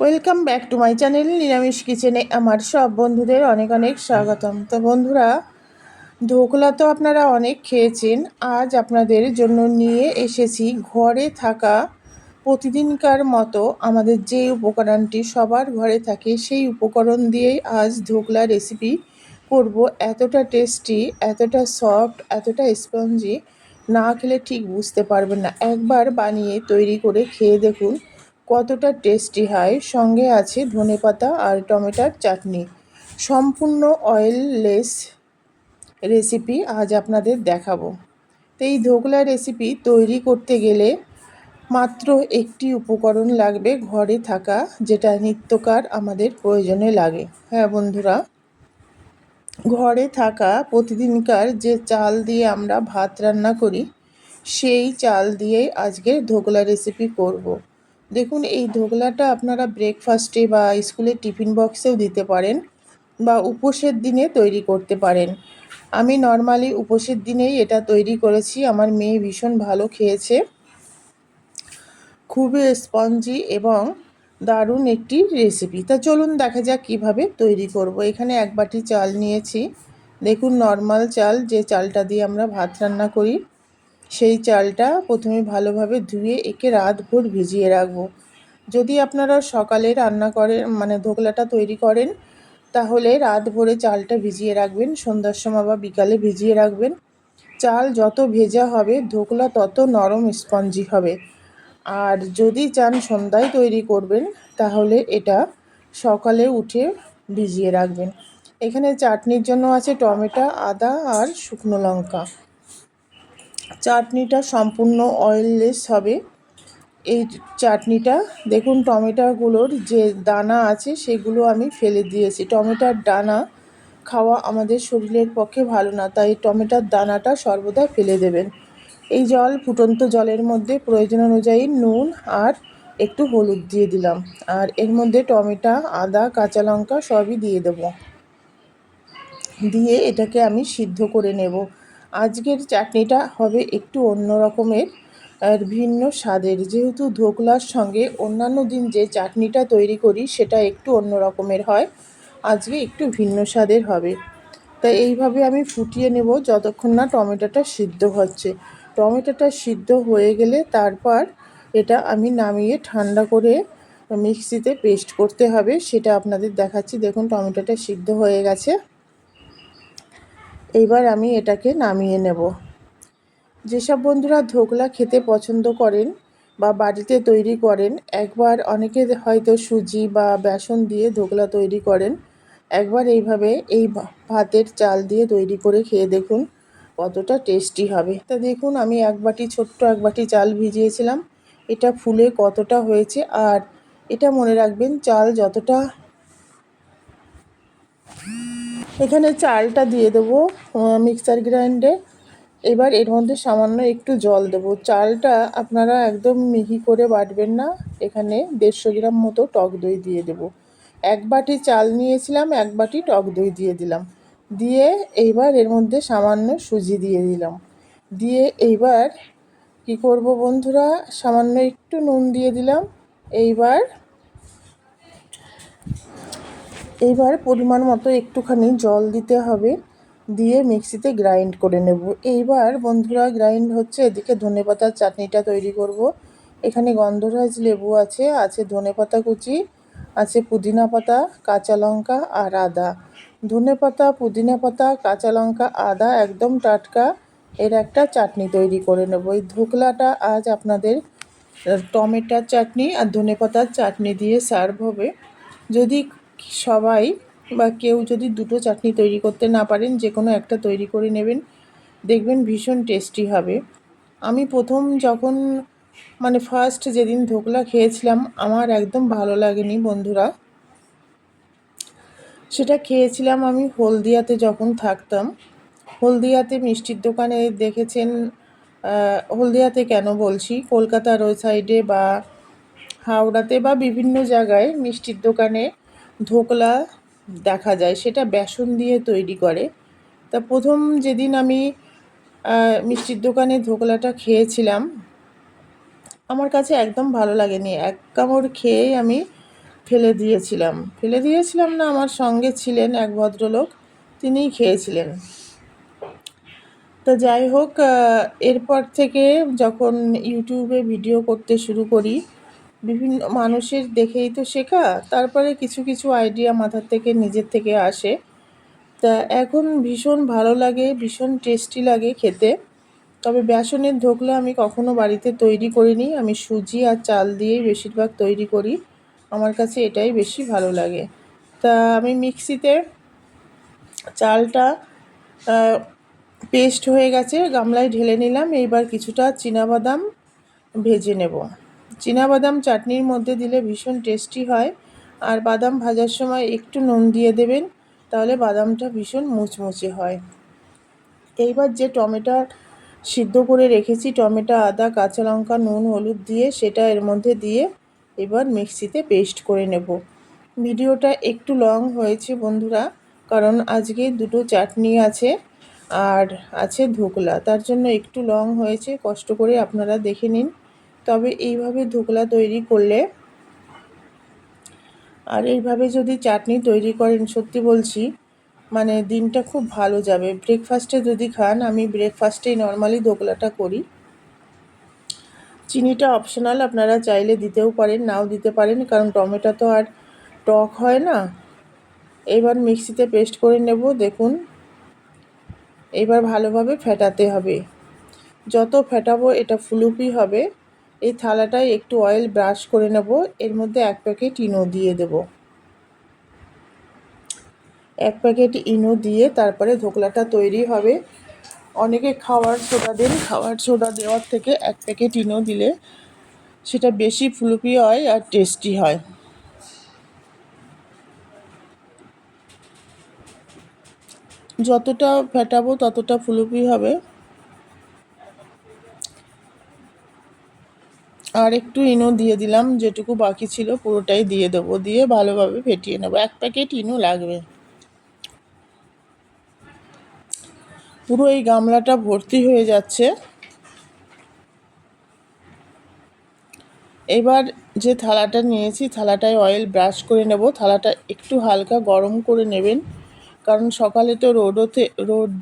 Welcome back to my channel নিরামিষ কিচেনে আমার সব বন্ধুদের অনেক অনেক স্বাগতম। তো বন্ধুরা, ধোকলা তো আপনারা অনেক খেয়েছেন, আজ আপনাদের জন্য নিয়ে এসেছি ঘরে থাকা প্রতিদিনকার মতো আমাদের যে উপকরণটি সবার ঘরে থাকে, সেই উপকরণ দিয়েই আজ ধোকলা রেসিপি করব। এতটা টেস্টি এতটা সফট এতটা স্পঞ্জি না খেলে ঠিক বুঝতে পারবেন না। একবার বানিয়ে তৈরি করে খেয়ে দেখুন। কতটা টেস্টি হয়? সঙ্গে আছে ধনেপাতা আর টমেটোর চাটনি। সম্পূর্ণ অয়েললেস রেসিপি আজ আপনাদের দেখাবো। তো এই ধোকলা রেসিপি তৈরি করতে গেলে মাত্র একটি উপকরণ লাগবে ঘরে থাকা, যেটা নিত্যকার আমাদের প্রয়োজনে লাগে। হ্যাঁ বন্ধুরা, ঘরে থাকা প্রতিদিনকার যে চাল দিয়ে আমরা ভাত রান্না করি, সেই চাল দিয়েই আজকে ধোকলা রেসিপি করব। দেখুন, এই ধোকলাটা আপনারা ব্রেকফাস্টে বা স্কুলের টিফিন বক্সেও দিতে পারেন বা উপোসের দিনে তৈরি করতে পারেন। আমি নর্মালি উপোসের দিনেই এটা তৈরি করেছি। আমার মেয়ে ভীষণ ভালো খেয়েছে। খুবই স্পঞ্জি এবং দারুণ একটি রেসিপি তা চলুন দেখা যাক কীভাবে তৈরি করব। এখানে এক বাটি চাল নিয়েছি। দেখুন নর্মাল চাল, যে চালটা দিয়ে আমরা ভাত রান্না করি। সেই চালটা প্রথমে ভালোভাবে ধুয়ে একে রাত ভোর ভিজিয়ে রাখব। যদি আপনারা সকালে রান্না করেন মানে ধোকলাটা তৈরি করেন, তাহলে রাত ভোরে চালটা ভিজিয়ে রাখবেন, সন্ধ্যার সময় বা বিকালে ভিজিয়ে রাখবেন। চাল যত ভেজা হবে, ধোকলা তত নরম স্পঞ্জি হবে। আর যদি চান সন্ধ্যায় তৈরি করবেন, তাহলে এটা সকালে উঠে ভিজিয়ে রাখবেন। এখানে চাটনির জন্য আছে টমেটো, আদা আর শুকনো লঙ্কা। চাটনিটা সম্পূর্ণ অয়েললেস হবে। এই চাটনিটা, দেখুন টমেটোগুলোর যে দানা আছে, সেগুলো আমি ফেলে দিয়েছি। টমেটোর দানা খাওয়া আমাদের শরীরের পক্ষে ভালো না, তাই টমেটোর দানাটা সর্বদা ফেলে দেবেন। এই জল, ফুটন্ত জলের মধ্যে প্রয়োজন অনুযায়ী নুন আর একটু হলুদ দিয়ে দিলাম। আর এর মধ্যে টমেটো, আদা, কাঁচা লঙ্কা সবই দিয়ে দেব। দিয়ে এটাকে আমি সিদ্ধ করে নেব। আজকের চাটনিটা হবে একটু অন্য রকমের আর ভিন্ন স্বাদের। যেহেতু ধোকলার সঙ্গে অন্যান্য দিন যে চাটনিটা তৈরি করি, সেটা একটু অন্য রকমের হয়। আজকে একটু ভিন্ন স্বাদের হবে। তাই এইভাবে আমি ফুটিয়ে নেব যতক্ষণ না টমেটোটা সিদ্ধ হচ্ছে। টমেটোটা সিদ্ধ হয়ে গেলে তারপর এটা আমি নামিয়ে ঠান্ডা করে মিক্সিতে পেস্ট করতে হবে। সেটা আপনাদের দেখাচ্ছি। দেখুন, টমেটোটা সিদ্ধ হয়ে গেছে। এইবার আমি এটাকে নামিয়ে নেব। যেসব বন্ধুরা ধোকলা খেতে পছন্দ করেন বা বাড়িতে তৈরি করেন, একবার অনেকে হয়তো সুজি বা বেসন দিয়ে ধোকলা তৈরি করেন। একবার এইভাবে এই ভাতের চাল দিয়ে তৈরি করে খেয়ে দেখুন কতটা টেস্টি হবে। তা দেখুন, আমি এক বাটি, ছোট্ট এক বাটি চাল ভিজিয়েছিলাম। এটা ফুলে কতটা হয়েছে আর এটা মনে রাখবেন, চাল যতটা এখানে চালটা দিয়ে দেবো মিক্সার গ্রাইন্ডে এবার এর মধ্যে সামান্য একটু জল দেবো। চালটা আপনারা একদম মিহি করে বাটবেন না, এখানে দেড়শো গ্রাম মতো টক দই দিয়ে দেবো। এক বাটি চাল নিয়েছিলাম, এক বাটি টক দই দিয়ে দিলাম। দিয়ে এইবার এর মধ্যে সামান্য সুজি দিয়ে দিলাম। দিয়ে এইবার কি করব বন্ধুরা, সামান্য একটু নুন দিয়ে দিলাম। এইবার এইবার পরিমাণ মতো একটুখানি জল দিতে হবে। দিয়ে মিক্সিতে গ্রাইন্ড করে নেব। এইবার বন্ধুরা গ্রাইন্ড হচ্ছে এদিকে ধনে পাতার চাটনিটা তৈরি করব। এখানে গন্ধরাজ লেবু আছে আছে ধনে পাতা কুচি, আছে পুদিনা পাতা, কাঁচা লঙ্কা আর আদা। ধনে পাতা, পুদিনা পাতা, কাঁচা লঙ্কা, আদা একদম টাটকা এর একটা চাটনি তৈরি করে নেব। এই ধোকলাটা আজ আপনাদের টমেটোর চাটনি আর ধনে পাতার চাটনি দিয়ে সার্ভ হবে। যদি সবাই বা কেউ যদি দুটো চাটনি তৈরি করতে না পারেন, যে কোনো একটা তৈরি করে নেবেন। দেখবেন ভীষণ টেস্টি হবে। আমি প্রথম যখন মানে ফার্স্ট যেদিন ধোকলা খেয়েছিলাম, আমার একদম ভালো লাগেনি বন্ধুরা। সেটা খেয়েছিলাম আমি হলদিয়াতে যখন থাকতাম। হলদিয়াতে মিষ্টির দোকানে দেখেছেন হলদিয়াতে কেন বলছি? কলকাতার ওই সাইডে বা হাওড়াতে বা বিভিন্ন জায়গায় মিষ্টির দোকানে ধোকলা দেখা যায়, সেটা বেসন দিয়ে তৈরি করে। তা প্রথম যেদিন আমি মিষ্টির দোকানে ধোকলাটা খেয়েছিলাম, আমার কাছে একদম ভালো লাগেনি। এক কামড় খেয়েই আমি ফেলে দিয়েছিলাম। ফেলে দিয়েছিলাম না, আমার সঙ্গে ছিলেন এক ভদ্রলোক, তিনিই খেয়েছিলেন। তো যাই হোক এরপর থেকে যখন ইউটিউবে ভিডিও করতে শুরু করি বিভিন্ন মানুষের দেখেই তো শেখা, তারপরে কিছু কিছু আইডিয়া মাথার থেকে নিজের থেকে আসে। তা এখন ভীষণ ভালো লাগে, ভীষণ টেস্টি লাগে খেতে। তবে বেসনের ধোকলা আমি কখনো বাড়িতে তৈরি করিনি, আমি সুজি আর চাল দিয়েই বেশিরভাগ তৈরি করি। আমার কাছে এটাই বেশি ভালো লাগে। তা আমি মিক্সিতে চালটা পেস্ট হয়ে গেছে, গামলায় ঢেলে নিলাম, এইবার কিছুটা বাদাম ভেজে নেব। বাদাম চাটনির মধ্যে দিলে ভীষণ টেস্টি হয়। আর বাদাম ভাজার সময় একটু নুন দিয়ে দেবেন, তাহলে বাদামটা ভীষণ মুচমুচে হয়। এইবার যে টমেটো সিদ্ধ করে রেখেছি, টমেটো, আদা, কাঁচা লঙ্কা, নুন, হলুদ দিয়ে সেটা এর মধ্যে দিয়ে এবার মিক্সিতে পেস্ট করে নেব। ভিডিওটা একটু লং হয়েছে বন্ধুরা, কারণ আজকে দুটো চাটনি আছে আর আছে ধোকলা, তার জন্য একটু লং হয়েছে, কষ্ট করে আপনারা দেখে নিন। তবে এইভাবে ধোকলা তৈরি করলে আর এইভাবে যদি চাটনি তৈরি করেন, সত্যি বলছি মানে দিনটা খুব ভালো যাবে। ব্রেকফাস্টে যদি খান, আমি ব্রেকফাস্টেই নর্মালি ধোকলাটা করি। চিনিটা অপশনাল আপনারা চাইলে দিতেও পারেন, নাও দিতে পারেন, কারণ টমেটো তো আর টক হয় না। এবার মিক্সিতে পেস্ট করে নেব, দেখুন। এবার ভালোভাবে ফেটাতে হবে। যত ফেটাবো, এটা ফুলুপি হবে। এই থালাটায় একটু অয়েল ব্রাশ করে নেব। এর মধ্যে এক প্যাকেট ইনো দিয়ে দেবো। এক প্যাকেট ইনো দিয়ে তারপরে ধোকলাটা তৈরি হবে। অনেকে খাওয়ার সোডা দেন, খাওয়ার সোডা দেওয়ার থেকে এক প্যাকেট ইনো দিলে সেটা বেশি ফুলুপি হয় আর টেস্টি হয়। যতটা ফেটাবো ততটা ফুলুপি হবে। আর একটু ইনো দিয়ে দিলাম, যেটুকু বাকি ছিল পুরোটাই দিয়ে দেবো, দিয়ে ভালোভাবে ফেটিয়ে নেব। এক প্যাকেট ইনো লাগবে। পুরো এই গামলাটা ভর্তি হয়ে যাচ্ছে। এবার যে থালাটা নিয়েছি, থালাটায় অয়েল ব্রাশ করে নেব। থালাটা একটু হালকা গরম করে নেবেন, কারণ সকালে তো রোদ ওঠে রোদ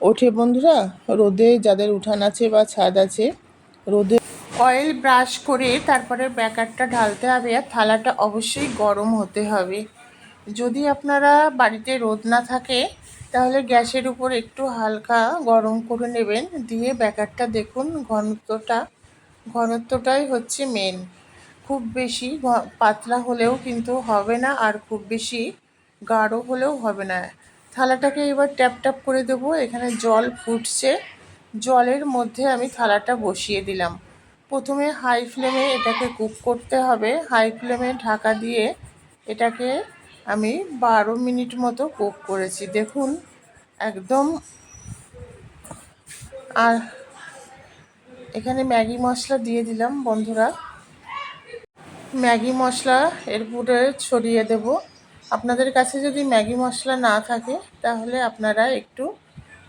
ওঠে বন্ধুরা। রোদে যাদের উঠান আছে বা ছাদ আছে, রোদে অয়েল ব্রাশ করে তারপরে ব্যাকারটা ঢালতে হবে আর থালাটা অবশ্যই গরম হতে হবে। যদি আপনারা বাড়িতে রোদ না থাকে, তাহলে গ্যাসের উপর একটু হালকা গরম করে নেবেন। দিয়ে ব্যাকারটা দেখুন ঘনত্বটা, ঘনত্বটাই হচ্ছে মেন খুব বেশি পাতলা হলেও কিন্তু হবে না আর খুব বেশি গাঢ় হলেও হবে না। থালাটাকে এবার ট্যাপ ট্যাপ করে দেবো, এখানে জল ফুটছে। জলের মধ্যে আমি থালাটা বসিয়ে দিলাম। প্রথমে হাই ফ্লেমে এটাকে কুক করতে হবে। হাই ফ্লেমে ঢাকা দিয়ে এটাকে আমি বারো মিনিট মতো কুক করেছি। দেখুন, একদম আর এখানে ম্যাগি মশলা দিয়ে দিলাম বন্ধুরা। ম্যাগি মশলা এর পুরে ছড়িয়ে দেব। আপনাদের কাছে যদি ম্যাগি মশলা না থাকে, তাহলে আপনারা একটু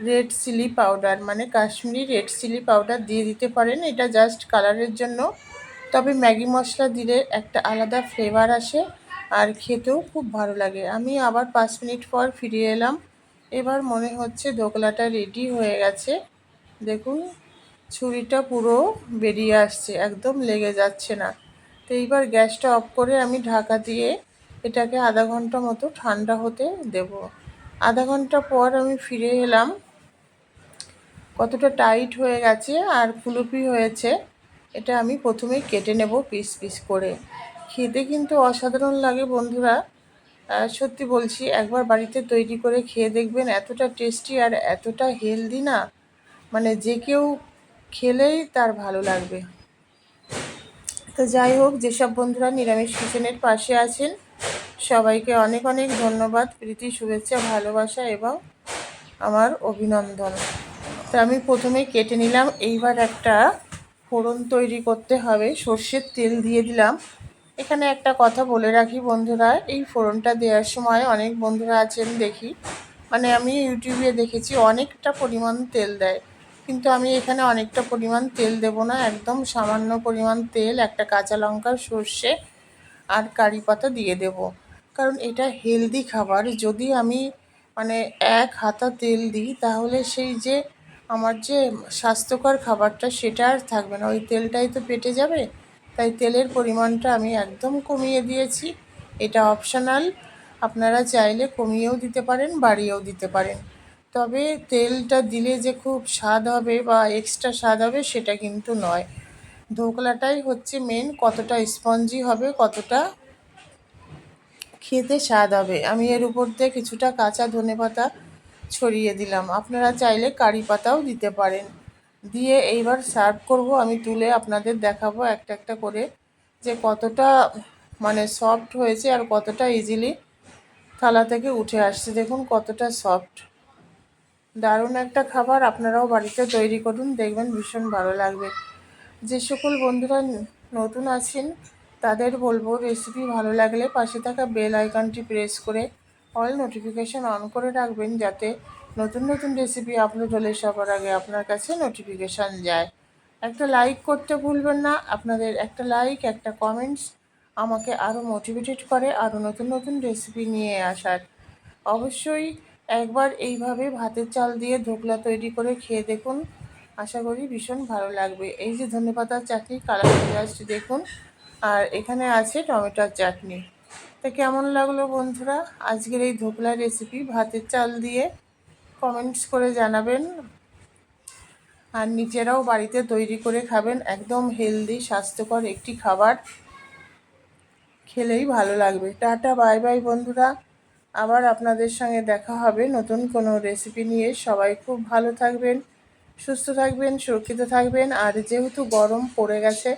রেড চিলি পাউডার মানে কাশ্মীরি রেড চিলি পাউডার দিয়ে দিতে পারেন। এটা জাস্ট কালারের জন্য। তবে ম্যাগি মশলা দিলে একটা আলাদা ফ্লেভার আসে আর খেতেও খুব ভালো লাগে। আমি আবার পাঁচ মিনিট পর ফিরে এলাম। এবার মনে হচ্ছে ধোকলাটা রেডি হয়ে গেছে। দেখুন, ছুরিটা পুরো বেরিয়ে আসছে, একদম লেগে যাচ্ছে না। তো এইবার গ্যাসটা অফ করে আমি ঢাকা দিয়ে এটাকে আধা ঘণ্টা মতো ঠান্ডা হতে দেব। আধা ঘণ্টা পর আমি ফিরে এলাম। কতটা টাইট হয়ে গেছে আর ফুলুপি হয়েছে, এটা আমি প্রথমে কেটে নেব পিস পিস করে। খেতে কিন্তু অসাধারণ লাগে বন্ধুরা। সত্যি বলছি, একবার বাড়িতে তৈরি করে খেয়ে দেখবেন এতটা টেস্টি আর এতটা হেলদি না। মানে যে কেউ খেলেই তার ভালো লাগবে। তো যাই হোক, যেসব বন্ধুরা নিরামিষ কিচেনের পাশে আছেন, সবাইকে অনেক অনেক ধন্যবাদ, প্রীতি, শুভেচ্ছা, ভালোবাসা এবং আমার অভিনন্দন। তো আমি প্রথমে কেটে নিলাম। এইবার একটা ফোড়ন তৈরি করতে হবে। সর্ষের তেল দিয়ে দিলাম। এখানে একটা কথা বলে রাখি বন্ধুরা, এই ফোড়নটা দেওয়ার সময় অনেক বন্ধুরা আছেন দেখি। মানে আমি ইউটিউবে দেখেছি অনেকটা পরিমাণ তেল দেয়। কিন্তু আমি এখানে অনেকটা পরিমাণ তেল দেব না, একদম সামান্য পরিমাণ তেল, একটা কাঁচা লঙ্কার সর্ষে আর কারি পাতা দিয়ে দেব। কারণ এটা হেলদি খাবার। যদি আমি মানে এক হাতা তেল দিই, তাহলে সেই যে আমার যে স্বাস্থ্যকর খাবারটা সেটা আর থাকবে না। ওই তেলটাই তো পেটে যাবে, তাই তেলের পরিমাণটা আমি একদম কমিয়ে দিয়েছি। এটা অপশনাল আপনারা চাইলে কমিয়েও দিতে পারেন, বাড়িয়েও দিতে পারেন। তবে তেলটা দিলে যে খুব স্বাদ হবে বা এক্সট্রা স্বাদ হবে সেটা কিন্তু নয়। ধোকলাটাই হচ্ছে মেন কতটা স্পঞ্জি হবে, কতটা খেতে স্বাদ হবে। আমি এর উপর দিয়ে কিছুটা কাঁচা ধনে পাতা ছড়িয়ে দিলাম। আপনারা চাইলে কারি পাতাও দিতে পারেন। দিয়ে এইবার সার্ভ করব। আমি তুলে আপনাদের দেখাবো একটা একটা করে যে কতটা মানে সফট হয়েছে আর কতটা ইজিলি থালা থেকে উঠে আসছে। দেখুন কতটা সফট দারুণ একটা খাবার আপনারাও বাড়িতে তৈরি করুন। দেখবেন ভীষণ ভালো লাগবে। যে সকল বন্ধুরা নতুন আছেন, তাদের বলব রেসিপি ভালো লাগলে পাশে থাকা বেল আইকনটি প্রেস করে অল নোটিফিকেশান অন করে রাখবেন যাতে নতুন নতুন রেসিপি আপলোড হলে সবার আগে আপনার কাছে নোটিফিকেশান যায়। একটা লাইক করতে ভুলবেন না, আপনাদের একটা লাইক একটা কমেন্টস আমাকে আরও মোটিভেটেড করে আরও নতুন নতুন রেসিপি নিয়ে আসার। অবশ্যই একবার এইভাবে ভাতের চাল দিয়ে ধোকলা তৈরি করে খেয়ে দেখুন। আশা করি ভীষণ ভালো লাগবে। এই যে ধনেপাতার চাটনি কালার জাস্ট দেখুন। আর এখানে আছে টমেটোর চাটনি। তা কেমন লাগল বন্ধুরা? আজকের এই ধোকলা রেসিপি ভাতের চাল দিয়ে কমেন্টস করে জানাবেন। আর নিজেরাও বাড়িতে তৈরি করে খাবেন। একদম হেলদি স্বাস্থ্যকর একটি খাবার। খেলেই ভালো লাগবে। টাটা বাই বাই বন্ধুরা। আবার আপনাদের সঙ্গে দেখা হবে নতুন কোনো রেসিপি নিয়ে। সবাই খুব ভালো থাকবেন, সুস্থ থাকবেন, সুরক্ষিত থাকবেন। আর যেহেতু গরম পড়ে গেছে,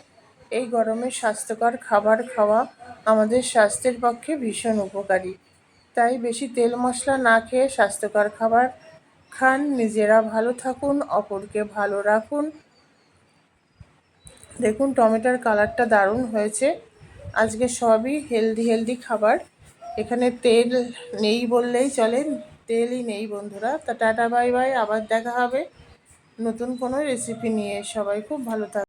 এই গরমে স্বাস্থ্যকর খাবার খাওয়া আমাদের স্বাস্থ্যের পক্ষে ভীষণ উপকারী। তাই বেশি তেল মশলা না খেয়ে স্বাস্থ্যকর খাবার খান, নিজেরা ভালো থাকুন, অপরকে ভালো রাখুন। দেখুন, টমেটোর কালারটা দারুণ হয়েছে। আজকে সবই হেলদি হেলদি খাবার। এখানে তেল নেই বললেই চলে। তেলই নেই বন্ধুরা। তা টাটা, বাই বাই। আবার দেখা হবে নতুন কোনো রেসিপি নিয়ে। সবাই খুব ভালো থাক